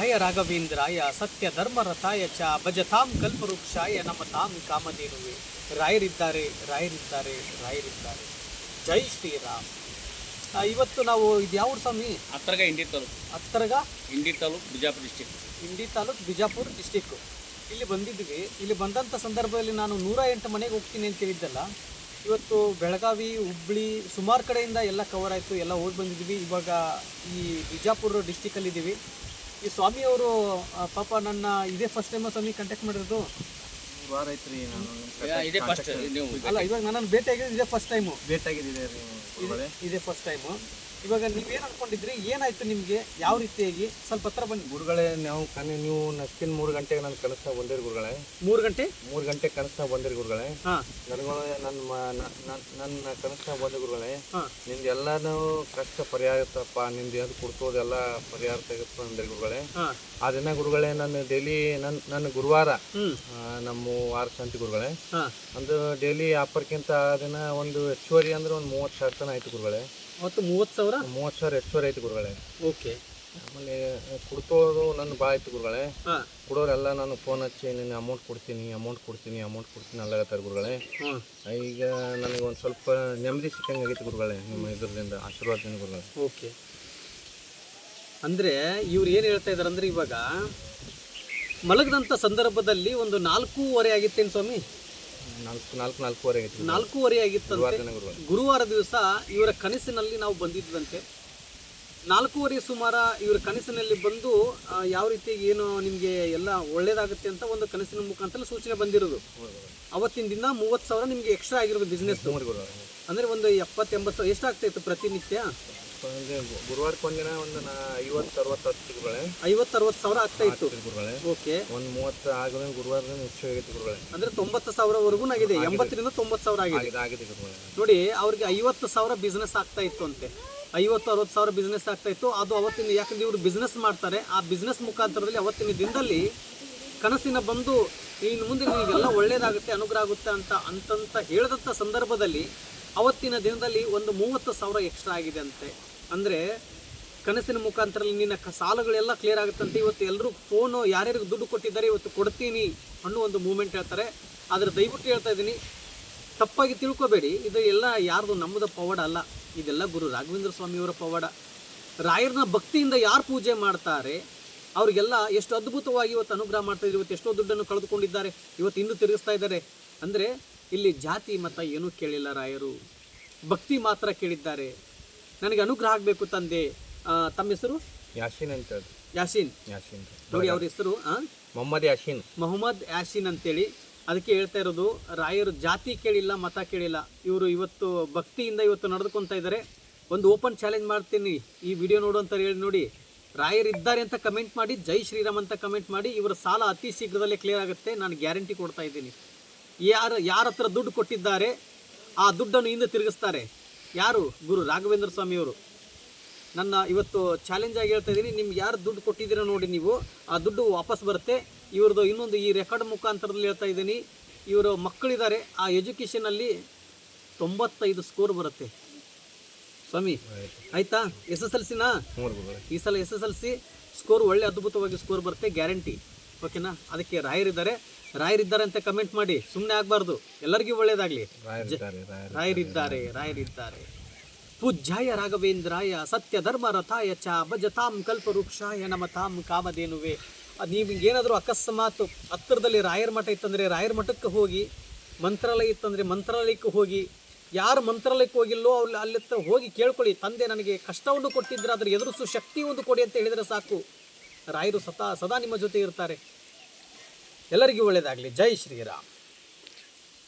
ಹಯ ರಾಘವೇಂದ್ರಾಯ ಸತ್ಯ ಧರ್ಮರಥಾಯ ಚ ಭಜತಾಂ ಕಲ್ಪವೃಕ್ಷಾಯ ನಮ್ಮ ತಾಂ ಕಾಮಧೇನುವೆ. ರಾಯರಿದ್ದಾರೆ ರಾಯರಿದ್ದಾರೆ ರಾಯರಿದ್ದಾರೆ. ಜೈ ಶ್ರೀರಾಮ್. ಇವತ್ತು ನಾವು ಇದು ಯಾವ ಸ್ವಾಮಿ? ಹತ್ತರಗ ಇಂಡಿ ತಾಲೂಕು. ಹತ್ತರಗ ಇಂಡಿ ತಾಲೂಕು ಬಿಜಾಪುರ ಡಿಸ್ಟಿಕ್ ಇಂಡಿ ತಾಲೂಕು ಬಿಜಾಪುರ ಡಿಸ್ಟಿಕ್ಕು ಇಲ್ಲಿ ಬಂದಿದ್ವಿ. ಇಲ್ಲಿ ಬಂದಂಥ ಸಂದರ್ಭದಲ್ಲಿ ನಾನು ನೂರ ಎಂಟು ಮನೆಗೆ ಹೋಗ್ತೀನಿ ಅಂತ ಹೇಳಿದ್ದಲ್ಲ. ಇವತ್ತು ಬೆಳಗಾವಿ ಹುಬ್ಳಿ ಸುಮಾರು ಕಡೆಯಿಂದ ಎಲ್ಲ ಕವರ್ ಆಯಿತು. ಎಲ್ಲ ಹೋಗಿ ಬಂದಿದ್ವಿ. ಇವಾಗ ಈ ಬಿಜಾಪುರ ಡಿಸ್ಟಿಕಲ್ಲಿದ್ದೀವಿ ಈ ಸ್ವಾಮಿ ಅವರು ಪಾಪ ನನ್ನ ಇದೇ ಫಸ್ಟ್ ಟೈಮ್ ಸ್ವಾಮಿ ಕಾಂಟ್ಯಾಕ್ಟ್ ಮಾಡಿರೋದು. ವಾರ ಐತ್ರಿ ನಾನು ಇದೇ ಫಸ್ಟ್ ನೀವು ಅಲ್ಲ ಇವಾಗ ನನ್ನನ್ನು ಭೇಟಿಯಾಗಿದ್ದು ಇದೇ ಫಸ್ಟ್ ಟೈಮು ಭೇಟಿಯಾಗಿದ್ದೆ ಆಗಿದೆ ಇದೇ ಫಸ್ಟ್ ಟೈಮು ಇವಾಗ ನೀವೇನು ಅನ್ಕೊಂಡಿದ್ರಿ? ಏನಾಯ್ತು ನಿಮಗೆ? ಯಾವ ರೀತಿಯಾಗಿ? ಸ್ವಲ್ಪ ಹತ್ರ ಬನ್ನಿ. ಗುರುಗಳೇ ನಾವು ಕನ್ನಿ ನೀವು ನಸ್ಕಿನ್ ಮೂರು ಗಂಟೆಗೆ ನನ್ನ ಕನಸ್ನಾಗ ಬಂದಿರಿ ಗುರುಗಳೇ. ಮೂರು ಗಂಟೆ? ಮೂರು ಗಂಟೆ ಕನಸ್ನಾಗ ಬಂದಿರಿ ಗುರುಗಳೇ. ಹಾಂ. ನನಗಳು ನನ್ನ ನನ್ನ ಕನಸ್ನಾಗ ಬಂದ ಗುರುಗಳೇ. ನಿಮ್ದು ಎಲ್ಲಾನು ಕಷ್ಟ ಪರಿಹಾರ ಇರ್ತಪ್ಪ ನಿಮ್ದು ಅದು ಕೊಡ್ತೋದೆಲ್ಲ ಪರಿಹಾರ ತೆಗೆದು ಅಂದ್ರಿ ಗುರುಗಳೇ. ಆ ದಿನ ಗುರುಗಳೇ ನಾನು ಡೈಲಿ ನನ್ನ ನನ್ನ ಗುರುವಾರ ನಮ್ಮ ವಾರ ಶಾಂತಿ ಗುರುಗಳೇ. ಒಂದು ಡೈಲಿ ಆಫರ್ಕ್ಕಿಂತ ಆ ದಿನ ಒಂದು ಹೆಚ್ಚುವರಿ ಅಂದ್ರೆ ಒಂದು ಮೂವತ್ತು ಸಾವಿರ ತನ ಆಯ್ತು ಗುರುಗಳೇ. ಅವತ್ತು ಮೂವತ್ತು ಸಾವಿರ? ಮೂವತ್ತು ಸಾವಿರ ಎಷ್ಟು ಸಾವಿರ ಆಯ್ತು ಗುರುಗಳೇ. ಓಕೆ. ಆಮೇಲೆ ಕುಡ್ತೋದು ನನ್ನ ಭಾಳ ಆಯ್ತು ಗುರುಗಳೇ. ಹಾಂ. ಕೊಡೋರೆಲ್ಲ ನಾನು ಫೋನ್ ಹಚ್ಚಿ ನಿನ್ನ ಅಮೌಂಟ್ ಕೊಡ್ತೀನಿ ಅಮೌಂಟ್ ಕೊಡ್ತೀನಿ ಅಮೌಂಟ್ ಕೊಡ್ತೀನಿ ಅಲ್ಲಾಗತ್ತಾರೆ ಗುರುಗಳೇ. ಹಾಂ ಈಗ ನನಗೆ ಒಂದು ಸ್ವಲ್ಪ ನೆಮ್ಮದಿ ಸಿಕ್ಕಂಗೆ ಆಗೈತೆ ಗುರುಗಳೇ ನಿಮ್ಮ ಇದರಿಂದ ಆಶೀರ್ವಾದದಿಂದ ಗುರುಗಳೇ. ಓಕೆ. ಅಂದರೆ ಇವ್ರು ಏನು ಹೇಳ್ತಾ ಇದ್ದಾರೆ ಅಂದರೆ ಇವಾಗ ಮಲಗದಂಥ ಸಂದರ್ಭದಲ್ಲಿ ಒಂದು ನಾಲ್ಕೂವರೆ ಆಗಿತ್ತೇನು ಸ್ವಾಮಿ? ನಾಲ್ಕು ನಾಲ್ಕು ನಾಲ್ಕೂವರೆ ಆಗಿತ್ತು. ನಾಲ್ಕೂವರೆ ಗುರುವಾರ ಆಗಿತ್ತಂತೆ ಗುರುವಾರ. ದಿವಸ ಇವರ ಕನಸಿನಲ್ಲಿ ನಾವು ಬಂದಿದ್ದಂತೆ. ನಾಲ್ಕೂವರೆ ಸುಮಾರ ಇವರ ಕನಸಿನಲ್ಲಿ ಬಂದು ಯಾವ ರೀತಿ ಏನು ನಿಮಗೆ ಎಲ್ಲ ಒಳ್ಳೇದಾಗುತ್ತೆ ಅಂತ ಒಂದು ಕನಸಿನ ಮುಖಾಂತರ ಸೂಚನೆ ಬಂದಿರೋದು. ಅವತ್ತಿನ ದಿನ ಮೂವತ್ತು ಸಾವಿರ ನಿಮಗೆ ಎಕ್ಸ್ಟ್ರಾ ಆಗಿರೋದು ಬಿಸ್ನೆಸ್ ಅಂದರೆ ಒಂದು ಎಪ್ಪತ್ತೆಂಬತ್ತು ಸಾವಿರ ಎಷ್ಟಾಗ್ತಾ ಇತ್ತು ಪ್ರತಿನಿತ್ಯ? ಗುರುವಾರಕ್ಕೆ ಒಂದಿನ ಒಂದು ನಾ ಐವತ್ತು ಅರವತ್ತು ಹತ್ತು ಗುರುಗಳೇ ಐವತ್ತು ಅರವತ್ತು ಸಾವಿರ ಆಗ್ತಾ ಇತ್ತು. ಗುರುಗಳೇ ಓಕೆ. ಒಂದು ಮೂವತ್ತು ಆಗದ ಗುರುವಾರ ಹೆಚ್ಚು ಆಗೈತೆ ಗುರುಗಳೇ. ಅಂದ್ರೆ ತೊಂಬತ್ತು ಸಾವಿರವರೆಗೂ ಆಗಿದೆ ಎಂಬತ್ತರಿಂದ ತೊಂಬತ್ತು ಸಾವಿರ ಆಗಿದೆ. ಆಗಿದೆ ಆಗಿದೆ ಗುರುಗಳೇ. ನೋಡಿ ಅವ್ರಿಗೆ ಐವತ್ತು ಸಾವಿರ ಬಿಸ್ನೆಸ್ ಆಗ್ತಾ ಇತ್ತು ಅಂತೆ. ಐವತ್ತು ಅರವತ್ತು ಸಾವಿರ ಬಿಸ್ನೆಸ್ ಆಗ್ತಾ ಇತ್ತು. ಅದು ಅವತ್ತಿನ ಯಾಕಂದ್ರೆ ಇವರು ಬಿಸ್ನೆಸ್ ಮಾಡ್ತಾರೆ. ಆ ಬಿಸ್ನೆಸ್ ಮುಖಾಂತರದಲ್ಲಿ ಅವತ್ತಿನ ದಿನದಲ್ಲಿ ಕನಸಿನ ಬಂದು ಇನ್ನು ಮುಂದೆ ನಿಮಗೆಲ್ಲ ಒಳ್ಳೇದಾಗುತ್ತೆ ಅನುಗ್ರಹ ಆಗುತ್ತೆ ಅಂತ ಅಂತಂತ ಹೇಳಿದಂಥ ಸಂದರ್ಭದಲ್ಲಿ ಅವತ್ತಿನ ದಿನದಲ್ಲಿ ಒಂದು ಮೂವತ್ತು ಸಾವಿರ ಎಕ್ಸ್ಟ್ರಾ ಆಗಿದೆ ಅಂತೆ. ಅಂದರೆ ಕನಸಿನ ಮುಖಾಂತರದಲ್ಲಿ ನಿನ್ನ ಕ ಸಾಲಗಳೆಲ್ಲ ಕ್ಲಿಯರ್ ಆಗುತ್ತಂತೆ. ಇವತ್ತು ಎಲ್ಲರೂ ಫೋನು ಯಾರ್ಯಾರಿಗೆ ದುಡ್ಡು ಕೊಟ್ಟಿದ್ದಾರೆ ಇವತ್ತು ಕೊಡ್ತೀನಿ ಅನ್ನೋ ಒಂದು ಮೂಮೆಂಟ್ ಹೇಳ್ತಾರೆ. ಆದರೆ ದಯವಿಟ್ಟು ಹೇಳ್ತಾ ಇದ್ದೀನಿ, ತಪ್ಪಾಗಿ ತಿಳ್ಕೊಬೇಡಿ. ಇದು ಎಲ್ಲ ಯಾರ್ದು ನಮ್ಮದು ಪವಾಡ ಅಲ್ಲ. ಇದೆಲ್ಲ ಗುರು ರಾಘವೇಂದ್ರ ಸ್ವಾಮಿಯವರ ಪವಾಡ. ರಾಯರನ್ನ ಭಕ್ತಿಯಿಂದ ಯಾರು ಪೂಜೆ ಮಾಡ್ತಾರೆ, ಅವರಿಗೆಲ್ಲ ಎಷ್ಟು ಅದ್ಭುತವಾಗಿ ಇವತ್ತು ಅನುಗ್ರಹ ಮಾಡ್ತಾ ಇವತ್ತು ಎಷ್ಟೋ ದುಡ್ಡನ್ನು ಕಳೆದುಕೊಂಡಿದ್ದಾರೆ, ಇವತ್ತು ಇನ್ನೂ ತಿರುಗಿಸ್ತಾ ಇದ್ದಾರೆ. ಅಂದರೆ ಇಲ್ಲಿ ಜಾತಿ ಮತ ಏನೂ ಕೇಳಿಲ್ಲ ರಾಯರು. ಭಕ್ತಿ ಮಾತ್ರ ಕೇಳಿದ್ದಾರೆ. ನನಗೆ ಅನುಗ್ರಹ ಆಗಬೇಕು ತಂದೆ. ತಮ್ಮ ಹೆಸರು? ಯಾಸಿನ್ ಅಂತ ಹೇಳಿ. ಯಾಸಿನ್ ಯಾಶೀನ್ ನೋಡಿ ಅವ್ರ ಹೆಸರು? ಮೊಹಮ್ಮದ್ ಯಾಸಿನ್ ಮೊಹಮ್ಮದ್ ಯಾಸಿನ್ ಅಂತೇಳಿ. ಅದಕ್ಕೆ ಹೇಳ್ತಾ ಇರೋದು ರಾಯರು ಜಾತಿ ಕೇಳಿಲ್ಲ ಮತ ಕೇಳಿಲ್ಲ. ಇವರು ಇವತ್ತು ಭಕ್ತಿಯಿಂದ ಇವತ್ತು ನಡೆದುಕೊಂತ ಇದ್ದಾರೆ. ಒಂದು ಓಪನ್ ಚಾಲೆಂಜ್ ಮಾಡ್ತೀನಿ. ಈ ವಿಡಿಯೋ ನೋಡು ಅಂತ ಹೇಳಿ ನೋಡಿ. ರಾಯರು ಇದ್ದಾರೆ ಅಂತ ಕಮೆಂಟ್ ಮಾಡಿ ಜೈ ಶ್ರೀರಾಮ್ ಅಂತ ಕಮೆಂಟ್ ಮಾಡಿ ಇವರ ಸಾಲ ಅತಿ ಶೀಘ್ರದಲ್ಲೇ ಕ್ಲಿಯರ್ ಆಗುತ್ತೆ. ನಾನು ಗ್ಯಾರಂಟಿ ಕೊಡ್ತಾ ಇದ್ದೀನಿ. ಯಾರು ಯಾರ ಹತ್ರ ದುಡ್ಡು ಕೊಟ್ಟಿದ್ದಾರೆ ಆ ದುಡ್ಡನ್ನು ಹಿಂದೆ ತಿರುಗಿಸ್ತಾರೆ. ಯಾರು? ಗುರು ರಾಘವೇಂದ್ರ ಸ್ವಾಮಿಯವರು ನನ್ನ ಇವತ್ತು ಚಾಲೆಂಜ್ ಆಗಿ ಹೇಳ್ತಾ ಇದ್ದೀನಿ. ನಿಮ್ಗೆ ಯಾರು ದುಡ್ಡು ಕೊಟ್ಟಿದ್ದೀರೋ ನೋಡಿ ನೀವು. ಆ ದುಡ್ಡು ವಾಪಸ್ ಬರುತ್ತೆ. ಇವ್ರದ್ದು ಇನ್ನೊಂದು ಈ ರೆಕಾರ್ಡ್ ಮುಖಾಂತರದಲ್ಲಿ ಹೇಳ್ತಾ ಇದ್ದೀನಿ. ಇವರು ಮಕ್ಕಳಿದ್ದಾರೆ. ಆ ಎಜುಕೇಷನಲ್ಲಿ ತೊಂಬತ್ತೈದು ಸ್ಕೋರ್ ಬರುತ್ತೆ. ಸ್ವಾಮಿ ಆಯ್ತಾ. ಎಸ್ ಎಸ್ ಎಲ್ ಸಿನಾ? ಈ ಸಲ S S L C score ಒಳ್ಳೆ ಅದ್ಭುತವಾಗಿ ಸ್ಕೋರ್ ಬರುತ್ತೆ ಗ್ಯಾರಂಟಿ ಓಕೆನಾ ಅದಕ್ಕೆ ರಾಯರಿದ್ದಾರೆ. ರಾಯರಿದ್ದಾರೆ ಅಂತ ಕಮೆಂಟ್ ಮಾಡಿ. ಸುಮ್ಮನೆ ಆಗಬಾರ್ದು. ಎಲ್ಲರಿಗೂ ಒಳ್ಳೇದಾಗಲಿ. ರಾಯರಿದ್ದಾರೆ ರಾಯರು ರಾಯರಿದ್ದಾರೆ. ಪೂಜ್ಯಾಯ ರಾಘವೇಂದ್ರಾಯ ಸತ್ಯ ಧರ್ಮ ರಥಾಯ ಚ ಭಜತಾಂ ಕಲ್ಪವೃಕ್ಷಾಯ ತಾಮ್ ಕಾಮಧೇನುವೆ. ನೀವು ಏನಾದರೂ ಅಕಸ್ಮಾತ್ ಹತ್ತಿರದಲ್ಲಿ ರಾಯರ ಮಠ ಇತ್ತಂದರೆ ರಾಯರ ಮಠಕ್ಕೆ ಹೋಗಿ ಮಂತ್ರಾಲಯ ಇತ್ತಂದರೆ ಮಂತ್ರಾಲಯಕ್ಕೆ ಹೋಗಿ ಯಾರು ಮಂತ್ರಾಲಯಕ್ಕೆ ಹೋಗಿಲ್ಲೋ ಅಲ್ಲಿ ಅಲ್ಲಿ ಹತ್ರ ಹೋಗಿ ಕೇಳ್ಕೊಳ್ಳಿ. ತಂದೆ ನನಗೆ ಕಷ್ಟವನ್ನು ಕೊಟ್ಟಿದ್ದರೆ ಅದರ ಎದುರಿಸು ಶಕ್ತಿ ಒಂದು ಕೊಡಿ ಅಂತ ಹೇಳಿದರೆ ಸಾಕು. ರಾಯರು ಸದಾ ಸದಾ ನಿಮ್ಮ ಜೊತೆ ಇರ್ತಾರೆ. ಎಲ್ಲರಿಗೂ ಒಳ್ಳೆಯದಾಗಲಿ ಜೈ ಶ್ರೀರಾಮ್.